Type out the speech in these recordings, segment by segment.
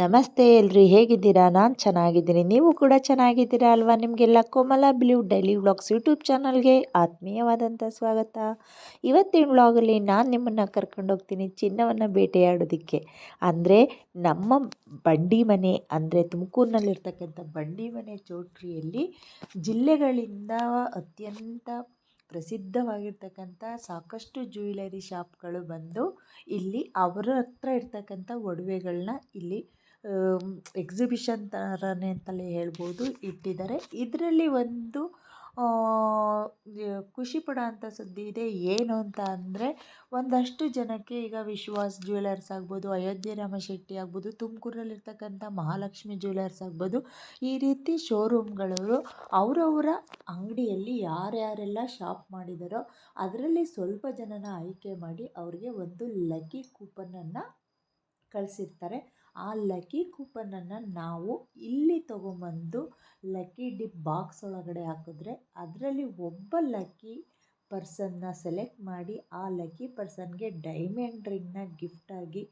ನಮಸ್ತೆ ಎಲ್ರಿ, ಹೇಗಿದ್ದೀರಾ? ನಾನು ಚೆನ್ನಾಗಿದ್ದೀನಿ. ನೀವು ಕೂಡ ಚೆನ್ನಾಗಿದ್ದೀರಾ ಅಲ್ವಾ? ನಿಮಗೆಲ್ಲ Komala blue daily vlogs YouTube ಚಾನಲ್ಗೆ ಆತ್ಮೀಯವಾದಂಥ ಸ್ವಾಗತ. ಇವತ್ತಿನ ವ್ಲಾಗಲ್ಲಿ ನಾನು ನಿಮ್ಮನ್ನು ಕರ್ಕೊಂಡು ಹೋಗ್ತೀನಿ ಚಿನ್ನವನ್ನು ಬೇಟೆಯಾಡೋದಕ್ಕೆ. ಅಂದರೆ ನಮ್ಮ ಬಂಡಿ ಮನೆ, ಅಂದರೆ ತುಮಕೂರಿನಲ್ಲಿರ್ತಕ್ಕಂಥ ಬಂಡಿ ಮನೆ ಚೌಟ್ರಿಯಲ್ಲಿ ಜಿಲ್ಲೆಗಳಿಂದ ಅತ್ಯಂತ ಪ್ರಸಿದ್ಧವಾಗಿರ್ತಕ್ಕಂಥ ಸಾಕಷ್ಟು ಜ್ಯುವೆಲರಿ ಶಾಪ್ಗಳು ಬಂದು ಇಲ್ಲಿ ಅವರ ಹತ್ರ ಇರ್ತಕ್ಕಂಥ ಒಡವೆಗಳನ್ನ ಇಲ್ಲಿ ಎಕ್ಸಿಬಿಷನ್ ಥರನೇ ಅಂತಲೇ ಹೇಳ್ಬೋದು ಇಟ್ಟಿದ್ದಾರೆ. ಇದರಲ್ಲಿ ಒಂದು ಖುಷಿ ಪಡೋಂಥ ಸುದ್ದಿ ಇದೆ. ಏನು ಅಂತ ಅಂದರೆ, ಒಂದಷ್ಟು ಜನಕ್ಕೆ ಈಗ ವಿಶ್ವಾಸ್ ಜ್ಯುವೆಲರ್ಸ್ ಆಗ್ಬೋದು, ಅಯೋಧ್ಯೆ ರಾಮ ಶೆಟ್ಟಿ ಆಗ್ಬೋದು, ತುಮಕೂರಲ್ಲಿರ್ತಕ್ಕಂಥ ಮಹಾಲಕ್ಷ್ಮಿ ಜ್ಯುವೆಲರ್ಸ್ ಆಗ್ಬೋದು, ಈ ರೀತಿ ಶೋರೂಮ್ಗಳವರು ಅವರವರ ಅಂಗಡಿಯಲ್ಲಿ ಯಾರ್ಯಾರೆಲ್ಲ ಶಾಪ್ ಮಾಡಿದಾರೋ, ಅದರಲ್ಲಿ ಸ್ವಲ್ಪ ಜನನ ಆಯ್ಕೆ ಮಾಡಿ ಅವರಿಗೆ ಒಂದು ಲಕ್ಕಿ ಕೂಪನನ್ನು ಕಳಿಸಿರ್ತಾರೆ. ಆ ಲಕ್ಕಿ ಕೂಪನನ್ನು ನಾವು ಇಲ್ಲಿ ತೊಗೊಂಬಂದು ಲಕ್ಕಿ ಡಿಪ್ ಬಾಕ್ಸ್ ಒಳಗಡೆ ಹಾಕಿದ್ರೆ ಅದರಲ್ಲಿ ಒಬ್ಬ ಲಕ್ಕಿ ಪರ್ಸನ್ನ ಸೆಲೆಕ್ಟ್ ಮಾಡಿ ಆ ಲಕ್ಕಿ ಪರ್ಸನ್ಗೆ ಡೈಮಂಡ್ ರಿಂಗ್ನ ಗಿಫ್ಟಾಗಿ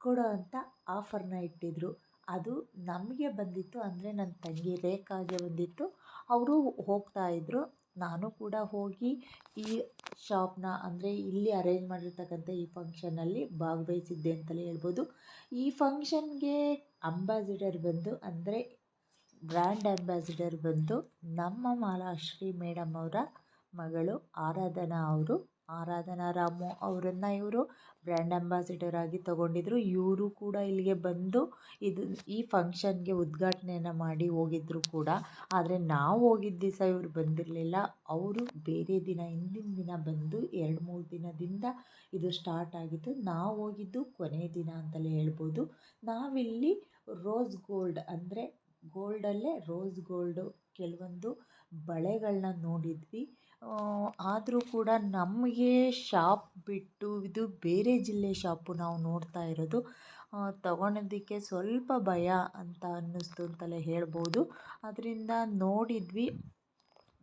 ಕೊಡೋ ಅಂಥ ಆಫರ್ನ ಇಟ್ಟಿದ್ರು. ಅದು ನಮಗೆ ಬಂದಿತ್ತು, ಅಂದರೆ ನನ್ನ ತಂಗಿ ರೇಖಾಗೆ ಬಂದಿತ್ತು. ಅವರು ಹೋಗ್ತಾಯಿದ್ರು ನಾನು ಕೂಡ ಹೋಗಿ ಈ ಶಾಪ್ನ ಅಂದರೆ ಇಲ್ಲಿ ಅರೇಂಜ್ ಮಾಡಿರ್ತಕ್ಕಂಥ ಈ ಫಂಕ್ಷನಲ್ಲಿ ಭಾಗವಹಿಸಿದ್ದೆ ಅಂತಲೇ ಹೇಳ್ಬೋದು. ಈ ಫಂಕ್ಷನ್ಗೆ ಅಂಬಾಸಿಡರ್ ಬಂದು ಅಂದರೆ ಬ್ರ್ಯಾಂಡ್ ಅಂಬಾಸಿಡರ್ ಬಂದು ನಮ್ಮ ಮಾಲಾಶ್ರೀ ಮೇಡಮ್ ಅವರ ಮಗಳು ಆರಾಧನಾ ಅವರು ಆರಾಧನಾ ರಾಮು ಅವರನ್ನು ಇವರು ಬ್ರ್ಯಾಂಡ್ ಅಂಬಾಸಿಡರ್ ಆಗಿ ತಗೊಂಡಿದ್ರು. ಇವರು ಕೂಡ ಇಲ್ಲಿಗೆ ಬಂದು ಇದು ಈ ಫಂಕ್ಷನ್ಗೆ ಉದ್ಘಾಟನೆಯನ್ನು ಮಾಡಿ ಹೋಗಿದ್ರು ಕೂಡ. ಆದರೆ ನಾವು ಹೋಗಿದ್ದ ದಿವಸ ಇವರು ಬಂದಿರಲಿಲ್ಲ. ಅವರು ಬೇರೆ ದಿನ, ಹಿಂದಿನ ದಿನ ಬಂದು ಎರಡು ಮೂರು ದಿನದಿಂದ ಇದು ಸ್ಟಾರ್ಟ್ ಆಗಿತ್ತು. ನಾವು ಹೋಗಿದ್ದು ಕೊನೆಯ ದಿನ ಅಂತಲೇ ಹೇಳ್ಬೋದು. ನಾವಿಲ್ಲಿ ರೋಸ್ ಗೋಲ್ಡ್ ಅಂದರೆ ಗೋಲ್ಡಲ್ಲೇ ರೋಸ್ ಗೋಲ್ಡು ಕೆಲವೊಂದು ಬಳೆಗಳನ್ನ ನೋಡಿದ್ವಿ. ಆದರೂ ಕೂಡ ನಮಗೆ ಶಾಪ್ ಬಿಟ್ಟು ಇದು ಬೇರೆ ಜಿಲ್ಲೆ ಶಾಪು ನಾವು ನೋಡ್ತಾ ಇರೋದು ತಗೊಳೋದಕ್ಕೆ ಸ್ವಲ್ಪ ಭಯ ಅಂತ ಅನ್ನಿಸ್ತು ಅಂತಲೇ ಹೇಳ್ಬೋದು. ಅದರಿಂದ ನೋಡಿದ್ವಿ.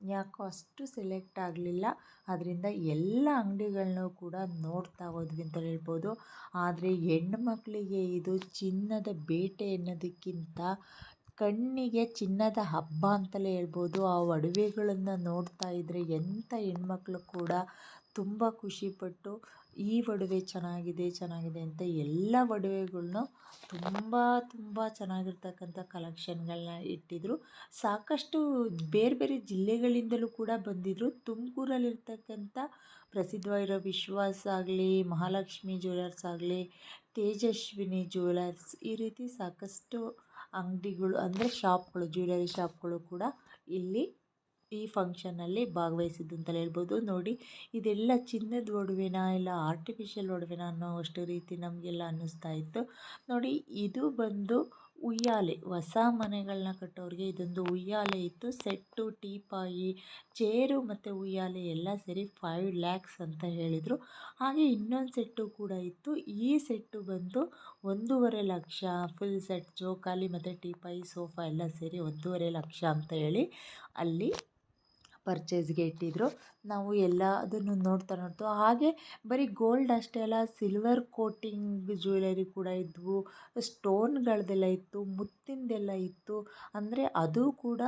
ಯಾಕೋ ಅಷ್ಟು ಸೆಲೆಕ್ಟ್ ಆಗಲಿಲ್ಲ. ಅದರಿಂದ ಎಲ್ಲ ಅಂಗಡಿಗಳನ್ನೂ ಕೂಡ ನೋಡ್ತಾ ಹೋದ್ವಿ ಅಂತ ಹೇಳ್ಬೋದು. ಆದರೆ ಹೆಣ್ಣು ಮಕ್ಕಳಿಗೆ ಇದು ಚಿನ್ನದ ಬೇಟೆ ಅನ್ನೋದಕ್ಕಿಂತ ಕಣ್ಣಿಗೆ ಚಿನ್ನದ ಹಬ್ಬ ಅಂತಲೇ ಹೇಳ್ಬೋದು. ಆ ಒಡವೆಗಳನ್ನು ನೋಡ್ತಾ ಇದ್ದರೆ ಎಂಥ ಹೆಣ್ಮಕ್ಳು ಕೂಡ ತುಂಬ ಖುಷಿಪಟ್ಟು ಈ ಒಡವೆ ಚೆನ್ನಾಗಿದೆ ಚೆನ್ನಾಗಿದೆ ಅಂತ ಎಲ್ಲ ಒಡವೆಗಳ್ನು ತುಂಬ ತುಂಬ ಚೆನ್ನಾಗಿರ್ತಕ್ಕಂಥ ಕಲೆಕ್ಷನ್ಗಳನ್ನ ಇಟ್ಟಿದ್ದರು ಸಾಕಷ್ಟು ಬೇರೆ ಬೇರೆ ಜಿಲ್ಲೆಗಳಿಂದಲೂ ಕೂಡ ಬಂದಿದ್ದರು ತುಮಕೂರಲ್ಲಿರ್ತಕ್ಕಂಥ ಪ್ರಸಿದ್ಧವಾಗಿರೋ ವಿಶ್ವಾಸ್ ಆಗಲಿ, ಮಹಾಲಕ್ಷ್ಮಿ ಜ್ಯುವೆಲರ್ಸ್ ಆಗಲಿ, ತೇಜಸ್ವಿನಿ ಜ್ಯುವೆಲರ್ಸ್ ಈ ರೀತಿ ಸಾಕಷ್ಟು ಅಂಗಡಿಗಳು ಅಂದರೆ ಶಾಪ್ಗಳು ಜ್ಯುವೆಲರಿ ಶಾಪ್ಗಳು ಕೂಡ ಇಲ್ಲಿ ಈ ಫಂಕ್ಷನಲ್ಲಿ ಭಾಗವಹಿಸಿದ್ದು ಅಂತಲೇ ಹೇಳ್ಬೋದು. ನೋಡಿ, ಇದೆಲ್ಲ ಚಿನ್ನದ ಒಡವೆನಾ ಇಲ್ಲ ಆರ್ಟಿಫಿಷಿಯಲ್ ಒಡವೆನಾ ಅನ್ನೋ ಅಷ್ಟು ರೀತಿ ನಮಗೆಲ್ಲ ಅನ್ನಿಸ್ತಾ ಇತ್ತು. ನೋಡಿ, ಇದು ಬಂದು ಉಯ್ಯಾಲೆ. ಹೊಸ ಮನೆಗಳನ್ನ ಕಟ್ಟೋರಿಗೆ ಇದೊಂದು ಉಯ್ಯಾಲೆ ಇತ್ತು. ಸೆಟ್ಟು, ಟೀಪಾಯಿ, ಚೇರು ಮತ್ತು ಉಯ್ಯಾಲೆ ಎಲ್ಲ ಸೇರಿ ಫೈವ್ ಲ್ಯಾಕ್ಸ್ ಅಂತ ಹೇಳಿದರು. ಹಾಗೆ ಇನ್ನೊಂದು ಸೆಟ್ಟು ಕೂಡ ಇತ್ತು. ಈ ಸೆಟ್ಟು ಬಂದು ಒಂದೂವರೆ ಲಕ್ಷ ಫುಲ್ ಸೆಟ್ ಜೋಕಾಲಿ ಮತ್ತು ಟೀಪಾಯಿ, ಸೋಫಾ ಎಲ್ಲ ಸೇರಿ ಒಂದೂವರೆ ಲಕ್ಷ ಅಂತ ಹೇಳಿ ಅಲ್ಲಿ ಪರ್ಚೇಸ್ಗೆ ಇಟ್ಟಿದ್ದರು ನಾವು ಎಲ್ಲ ಅದನ್ನು ನೋಡ್ತಾ ನೋಡ್ತಾ, ಹಾಗೆ ಬರೀ ಗೋಲ್ಡ್ ಅಷ್ಟೇ ಅಲ್ಲ ಸಿಲ್ವರ್ ಕೋಟಿಂಗ್ ಜ್ಯುವೆಲರಿ ಕೂಡ ಇದ್ದವು ಸ್ಟೋನ್ಗಳದ್ದೆಲ್ಲ ಇತ್ತು, ಮುತ್ತಿಂದೆಲ್ಲ ಇತ್ತು. ಅಂದರೆ ಅದು ಕೂಡ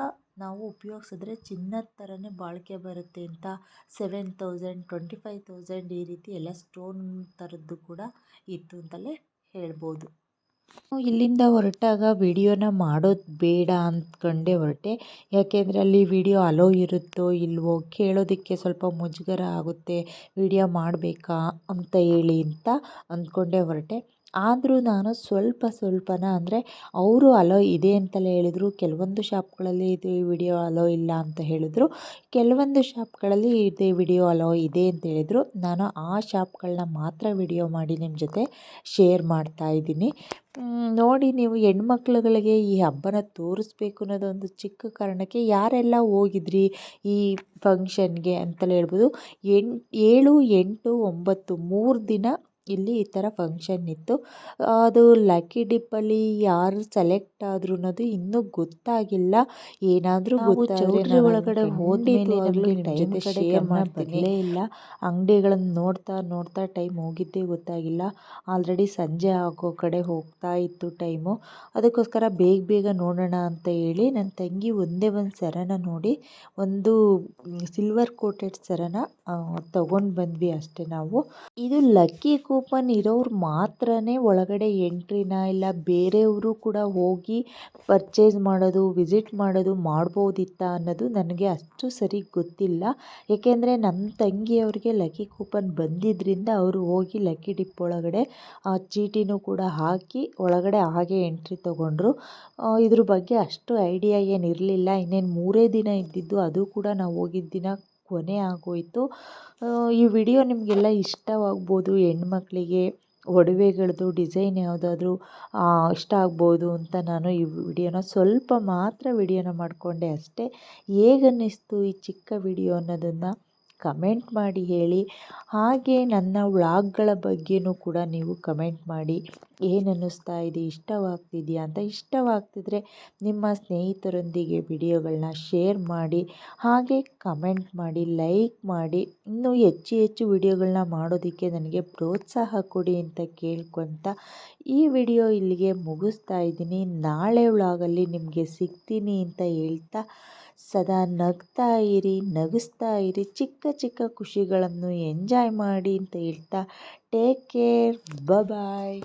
ನಾವು ಉಪಯೋಗಿಸಿದ್ರೆ ಚಿನ್ನದ ಥರನೇ ಬಾಳಿಕೆ ಬರುತ್ತೆ ಅಂತ. Seven thousand twenty five thousand ಈ ರೀತಿ ಎಲ್ಲ ಸ್ಟೋನ್ ಥರದ್ದು ಕೂಡ ಇತ್ತು ಅಂತಲೇ ಹೇಳ್ಬೋದು. ಇಲ್ಲಿಂದ ಹೊರಟಾಗ ವಿಡಿಯೋನ ಮಾಡೋದು ಬೇಡ ಅಂದ್ಕೊಂಡೆ ಹೊರಟೆ. ಯಾಕೆಂದರೆ ಅಲ್ಲಿ ವಿಡಿಯೋ ಅಲೋ ಇರುತ್ತೋ ಇಲ್ವೋ ಕೇಳೋದಕ್ಕೆ ಸ್ವಲ್ಪ ಮುಜುಗರ ಆಗುತ್ತೆ. ವಿಡಿಯೋ ಮಾಡಬೇಕಾ ಅಂತ ಹೇಳಿ ಅಂತ ಅಂದ್ಕೊಂಡೆ ಹೊರಟೆ. ಆದರೂ ನಾನು ಸ್ವಲ್ಪ ಸ್ವಲ್ಪನ ಅಂದರೆ ಅವರು ಅಲೋ ಇದೆ ಅಂತಲೇ ಹೇಳಿದರು, ಕೆಲವೊಂದು ಶಾಪ್ಗಳಲ್ಲಿ ಇದು ವಿಡಿಯೋ ಅಲೋ ಇಲ್ಲ ಅಂತ ಹೇಳಿದ್ರು, ಕೆಲವೊಂದು ಶಾಪ್ಗಳಲ್ಲಿ ಇದೆ ವಿಡಿಯೋ ಅಲೋ ಇದೆ ಅಂತ ಹೇಳಿದರು. ನಾನು ಆ ಶಾಪ್ಗಳನ್ನ ಮಾತ್ರ ವಿಡಿಯೋ ಮಾಡಿ ನಿಮ್ಮ ಜೊತೆ ಶೇರ್ ಮಾಡ್ತಾ ಇದ್ದೀನಿ. ನೋಡಿ ನೀವು ಹೆಣ್ಮಕ್ಳುಗಳಿಗೆ ಈ ಹಬ್ಬನ ತೋರಿಸ್ಬೇಕು ಅನ್ನೋದೊಂದು ಚಿಕ್ಕ ಕಾರಣಕ್ಕೆ ಯಾರೆಲ್ಲ ಹೋಗಿದ್ರಿ ಈ ಫಂಕ್ಷನ್ಗೆ ಅಂತಲೇ ಹೇಳ್ಬೋದು. ಎಂಟು ಏಳು, ಎಂಟು, ಒಂಬತ್ತು, ಮೂರು ದಿನ ಇಲ್ಲಿ ಈ ಥರ ಫಂಕ್ಷನ್ ಇತ್ತು. ಅದು ಲಕ್ಕಿ ಡಿಪ್ಪಲ್ಲಿ ಯಾರು ಸೆಲೆಕ್ಟ್ ಆದರು ಅನ್ನೋದು ಇನ್ನೂ ಗೊತ್ತಾಗಿಲ್ಲ. ಏನಾದರೂ ಗೊತ್ತಾದ್ರೆ ಒಳಗಡೆ ಗಮನ ಬರಲೇ ಇಲ್ಲ. ಅಂಗಡಿಗಳನ್ನು ನೋಡ್ತಾ ನೋಡ್ತಾ ಟೈಮ್ ಹೋಗಿದ್ದೇ ಗೊತ್ತಾಗಿಲ್ಲ. ಆಲ್ರೆಡಿ ಸಂಜೆ ಆಗೋ ಕಡೆ ಹೋಗ್ತಾ ಇತ್ತು ಟೈಮು ಅದಕ್ಕೋಸ್ಕರ ಬೇಗ ಬೇಗ ನೋಡೋಣ ಅಂತ ಹೇಳಿ ನನ್ನ ತಂಗಿ ಒಂದೇ ಒಂದು ಸರನ ನೋಡಿ ಒಂದು ಸಿಲ್ವರ್ ಕೋಟೆಡ್ ಸರನ ತಗೊಂಡು ಬಂದ್ವಿ ಅಷ್ಟೇ ನಾವು. ಇದು ಲಕ್ಕಿ ಕೂಪನ್ ಇರೋರು ಮಾತ್ರನೇ ಒಳಗಡೆ ಎಂಟ್ರಿನ ಇಲ್ಲ, ಬೇರೆಯವರು ಕೂಡ ಹೋಗಿ ಪರ್ಚೇಸ್ ಮಾಡೋದು, ವಿಸಿಟ್ ಮಾಡೋದು ಮಾಡ್ಬೋದಿತ್ತಾ ಅನ್ನೋದು ನನಗೆ ಅಷ್ಟು ಸರಿ ಗೊತ್ತಿಲ್ಲ. ಏಕೆಂದರೆ ನಮ್ಮ ತಂಗಿಯವ್ರಿಗೆ ಲಕ್ಕಿ ಕೂಪನ್ ಬಂದಿದ್ದರಿಂದ ಅವರು ಹೋಗಿ ಲಕ್ಕಿ ಡಿಪ್ ಒಳಗಡೆ ಆ ಚೀಟಿನೂ ಕೂಡ ಹಾಕಿ ಒಳಗಡೆ ಹಾಗೆ ಎಂಟ್ರಿ ತೊಗೊಂಡ್ರು. ಇದ್ರ ಬಗ್ಗೆ ಅಷ್ಟು ಐಡಿಯಾ ಏನಿರಲಿಲ್ಲ. ಇನ್ನೇನು ಮೂರೇ ದಿನ ಇದ್ದಿದ್ದು ಅದು ಕೂಡ ನಾವು ಹೋಗಿದ್ದ ದಿನ ಕೊನೆ ಆಗೋಯಿತು. ಈ ವಿಡಿಯೋ ನಿಮಗೆಲ್ಲ ಇಷ್ಟವಾಗ್ಬೋದು, ಹೆಣ್ಮಕ್ಳಿಗೆ ಒಡವೆಗಳದ್ದು ಡಿಸೈನ್ ಯಾವುದಾದ್ರೂ ಇಷ್ಟ ಆಗ್ಬೋದು ಅಂತ ನಾನು ಈ ವಿಡಿಯೋನ ಸ್ವಲ್ಪ ಮಾತ್ರ ವಿಡಿಯೋನ ಮಾಡಿಕೊಂಡೆ ಅಷ್ಟೇ. ಹೇಗನ್ನಿಸ್ತು ಈ ಚಿಕ್ಕ ವಿಡಿಯೋ ಅನ್ನೋದನ್ನು? ಕಮೆಂಟ್ ಮಾಡಿ ಹೇಳಿ. ಹಾಗೆ ನನ್ನ ವ್ಲಾಗ್ಗಳ ಬಗ್ಗೆಯೂ ಕೂಡ ನೀವು ಕಮೆಂಟ್ ಮಾಡಿ. ಏನು ಅನ್ನಿಸ್ತಾ ಇದೆ? ಇಷ್ಟವಾಗ್ತಿದೆಯಾ ಅಂತ? ಇಷ್ಟವಾಗ್ತಿದ್ರೆ ನಿಮ್ಮ ಸ್ನೇಹಿತರೊಂದಿಗೆ ವಿಡಿಯೋಗಳನ್ನ ಶೇರ್ ಮಾಡಿ. ಹಾಗೆ ಕಮೆಂಟ್ ಮಾಡಿ, ಲೈಕ್ ಮಾಡಿ. ಇನ್ನೂ ಹೆಚ್ಚು ಹೆಚ್ಚು ವಿಡಿಯೋಗಳನ್ನ ಮಾಡೋದಕ್ಕೆ ನನಗೆ ಪ್ರೋತ್ಸಾಹ ಕೊಡಿ ಅಂತ ಕೇಳ್ಕೊತ ಈ ವಿಡಿಯೋ ಇಲ್ಲಿಗೆ ಮುಗಿಸ್ತಾ ಇದ್ದೀನಿ. ನಾಳೆ ವ್ಲಾಗಲ್ಲಿ ನಿಮಗೆ ಸಿಗ್ತೀನಿ ಅಂತ ಹೇಳ್ತಾ ಸದಾ ನಗ್ತಾ ಇರಿ, ನಗಿಸ್ತಾ ಇರಿ, ಚಿಕ್ಕ ಚಿಕ್ಕ ಖುಷಿಗಳನ್ನು ಎಂಜಾಯ್ ಮಾಡಿ ಅಂತ ಹೇಳ್ತಾ ಟೇಕ್ ಕೇರ್ ಬಾಯ್